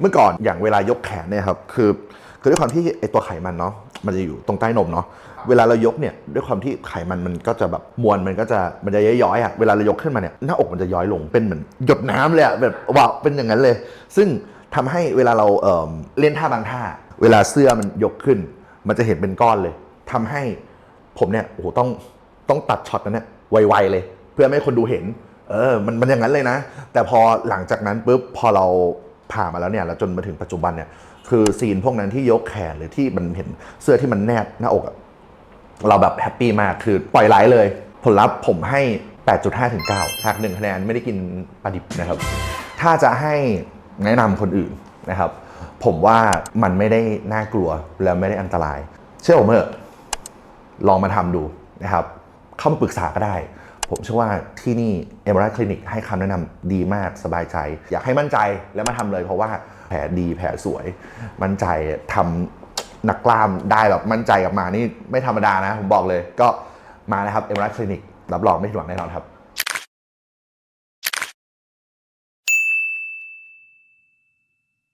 เมื่อก่อนอย่างเวลายกแขนเนี่ยครับคือคือด้วยความที่ไอตัวไขมันเนาะมันจะอยู่ตรงใต้นมเนาะเวลาเรายกเนี่ยด้วยความที่ไขมันมันก็จะแบบมวลมันก็จะมันจะย้อยๆอะเวลาเรายกขึ้นมาเนี่ยหน้าอกมันจะย้อยลงเป็นเหมือนหยดน้ำเลยอะแบบว้าวเป็นอย่างนั้นเลย ซึ่งทำให้เวลาเราเอ่อเล่นท่าบางท่า เวลาเสื้อมันยกขึ้น มันจะเห็นเป็นก้อนเลยทำให้ผมเนี่ยโอ้โหต้องต้องตัดช็อตนั้นเนี่ยไวๆเลย เพื่อไม่ให้คนดูเห็น เออมันมันอย่างนั้นเลยนะ แต่พอหลังจากนั้นปุ๊บพอเรา ผ่ามาแล้วเนี่ยแล้วจนมาถึงปัจจุบันเนี่ยคือซีนพวกนั้นที่ยกแขนหรือที่มันเห็นเสื้อที่มันแนบหน้าอกอะเราแบบแฮปปี้มากคือปล่อยไหลเลย ผลลัพธ์ผมให้ 8.5ถึง9หักหนึ่งคะแนนไม่ได้กินปลาดิบนะครับ ถ้าจะให้แนะนำคนอื่นนะครับ ผมว่ามันไม่ได้น่ากลัวและไม่ได้อันตราย เชื่อผมเถอะลองมาทำดูนะครับเข้ามาปรึกษาก็ได้ ผมเชื่อว่าที่นี่เอม r ราคลินิกให้คำแนะนำดีมากสบายใจ อยากให้มั่นใจแล้วมาทำเลยเพราะว่าแผลดีแผลสวย มั่นใจทำหนักกล้ามได้แบบมั่นใจกลับมานี่ไม่ธรรมดานะ ผมบอกเลยก็มานะครับเอม r ราคลินิกรับรองไม่ผิดหวังแน่นอนครับ